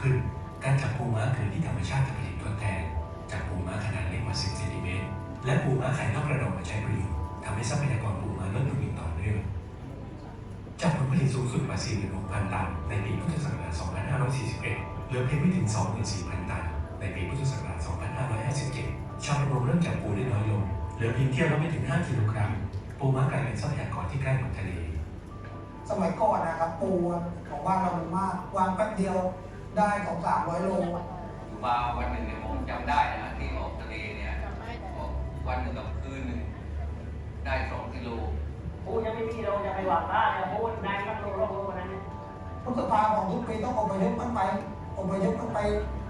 ขึ้น การจับปูม้าเกิดที่ธรรมชาติจะผลิตทดแทน จากปูม้าขนาดเล็กกว่า 10เซนติเมตร และปูม้าไข่นอกกระดองมาใช้ประโยชน์ทำให้ทรัพยากรปูม้าลดลงอย่างต่อเนื่องจากผลผลิตสูงสุดกว่า46,000 ตัน ในปีพุทธศักราช 2541 เหลือเพียงไม่ถึง 24,000 ตัน ในปีพุทธศักราช 2557 ชาวประมงเริ่มจับปูได้น้อยลง เหลือเพียงเที่ยวละไม่ถึง 5 กิโลกรัม ปูม้ากลายเป็นทรัพยากรที่ใกล้หมดทะเล สมัยก่อนนะครับปูของบ้านเรามันมากวางแป๊บเดียว ได้สองสามร้อยโลอยู่มาวันหนึ่งเนี่ยผมจำได้นะที่ออกทะเลเนี่ยออกวันหนึ่งกับคืนหนึ่งได้สองกิโลพูดยังไม่มีเราจะไปหวังบ้านเลยพูดนายมันโลโลโลนั้นเนี่ยพฤษภาของทุกปีต้องอพยพกันไปอพยพกันไป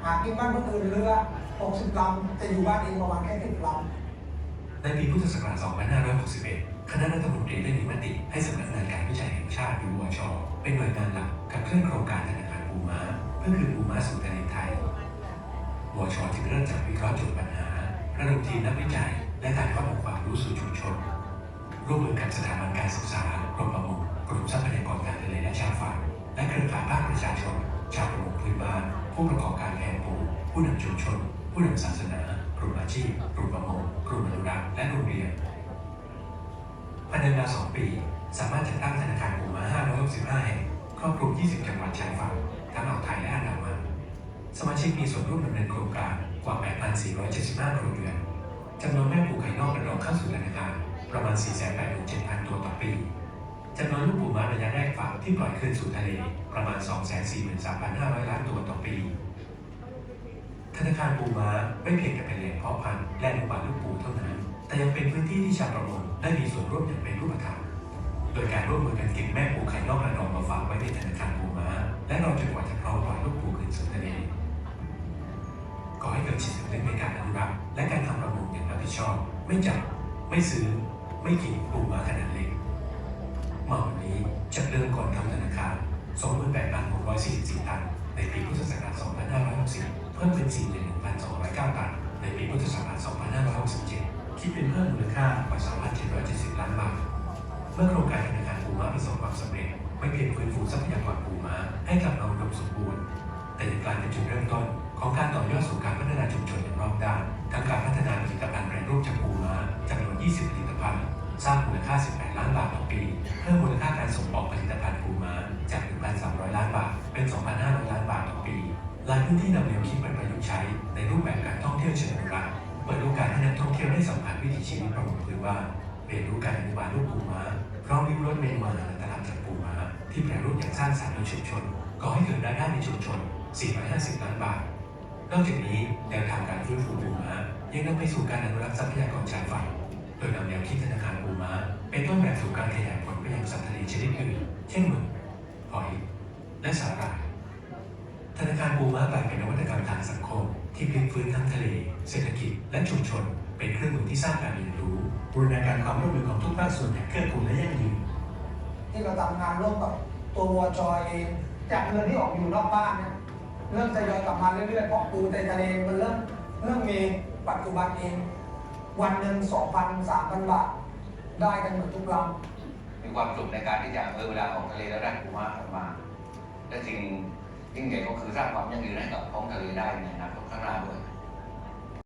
หากินบ้านคนอื่นเรือ60ลำแต่อยู่บ้านเองประมาณแค่10ลำในปีพุทธศักราช2561 คณะรัฐมนตรีได้มีมติให้สำนักงานการวิจัยแห่งชาติหรือวชเป็นหน่วยงานหลักกับเคลื่อนโครงการธนาคารปูม้า เพื่อคืนปูม้าสู่ทะเลไทยวชจึงเริ่มจากวิเคราะห์จุดปัญหา ระดมทีมนักวิจัย และถ่ายทอดองค์ความรู้สู่ชุมชน ร่วมมือกับสถาบันการศึกษากรมประมงกรมทรัพยากรทางทะเลและชายฝั่งและเครือข่ายภาคประชาชน ชาวประมงพื้นบ้าน ผู้ประกอบการแพปูผู้นำชุมชน ผู้นำศาสนากลุ่มอาชีพกลุ่มประมงกลุ่มอนุรักษ์และโรงเรียนภายในเวลา2ปี สามารถจัดตั้งธนาคารปูม้า565แห่งครอบคลุม 20 จังหวัดชายฝั่ง ทั้งอ่าวไทยและอันดามันสมาชิกมีส่วนร่วมดำเนินโครงการกว่า 8,475 ครัวเรือนจำนวนแม่ปูไข่นอกกระดองเข้าสู่ธนาคารประมาณ 487,000 ตัวต่อปีจำนวนลูกปูม้าระยะแรกฝากที่ปล่อยคืนสู่ทะเลประมาณ 243,500 ล้านตัวต่อปี ธนาคารปูม้าไม่เพียงแต่เป็นแหล่งเพาะพันธุ์และอนุบาลลูกปูเท่านั้น แต่ยังเป็นพื้นที่ที่ชาวประมงได้มีส่วนร่วมอย่างเป็นรูปธรรม โดยการร่วมมือกันเก็บแม่ปูไข่นอกระดองมาฝากไว้ในธนาคารปูม้าและรอนจนกว่าจะพร้อมปล่อยลูกปูคืนสู่ทะเลก่อให้เกิดจิตสำนึกในการอนุรักษ์และการทำประมงอย่างรับผิดชอบ ไม่จับ ไม่ซื้อ ไม่กินปูม้าขนาดเล็กมาวันนี้จากเดิมก่อนทำธนาคาร28,644ตันในปีพุทธศักราช2560 เพิ่มเป็น 41,209 ตันในปีพุทธศักราช2567 คิดเป็นเพิ่มมูลค่ากว่า3,770 ล้านบาท เมื่อโครงการธนาคารปูม้าประสบความสำเร็จไม่เพียงฟื้นฟูทรัพยากรปูม้าให้กลับมาอุดมสมบูรณ์ แต่ยังกลายเป็นจุดเริ่มต้น ของการต่อยอดสู่การพัฒนาชุมชนอย่างรอบด้านทั้งการพัฒนาผลิตภัณฑ์แปรรูปจากปูม้าจำนวน 20 ผลิตภัณฑ์ สร้างมูลค่า 18 ล้านบาทต่อปี เพิ่มมูลค่าการส่งออกผลิตภัณฑ์ปูม้าจาก 1,300 ล้านบาท เป็น 2,500 ล้านบาทต่อปีหลายพื้นที่นำแนวคิดมาประยุกต์ใช้ในรูปแบบการท่องเที่ยวเชิงอนุรักษ์เปิดโอกาสให้นักท่องเที่ยวได้สัมผัสวิถีชีวิตประมงพื้นบ้าน เรียนรู้การอนุบาลลูกปูม้าพร้อมริมรถเมล์มาและตลาดจากปูม้าที่แปรรูปอย่างสร้างสรรค์ในชุมชนก่อให้เกิดรายได้ในชุมชน 450 ล้านบาท นอกจากนี้แนวทางการฟื้นฟูปูม้ายังนำไปสู่การอนุรักษ์ทรัพยากรชายฝั่งโดยนำแนวคิดธนาคารปูม้าเป็นต้นแบบสู่การขยายผลไปยังสัตว์ทะเลชนิดอื่น เช่นหมึกหอย และสาหร่ายธนาคารปูม้ากลายเป็นนวัตกรรมทางสังคม ที่พลิกฟื้นทั้งทะเล เศรษฐกิจ และชุมชน เป็นเครื่องมือที่สร้างการเรียนรู้บูรณาการความร่วมมือของทุกภาคส่วนอย่างเกื้อกูลและยั่งยืนที่เราทำงานร่วมกับตัววจเองจากเงินที่ออกอยู่นอกบ้านเนี่ยเริ่มทยอยกลับมาเรื่อยๆเพราะปูในทะเลมันเริ่มเริ่มมีปัจจุบันเอง วันหนึ่ง2,000 3,000บาทได้กันหมดทุกลำมีความสุขในการที่จะเออเวลาออกทะเลแล้วได้ปูม้ากลับมา และสิ่งยิ่งใหญ่ก็คือสร้างความยั่งยืนให้กับท้องทะเลได้ในอนาคตข้างหน้าด้วย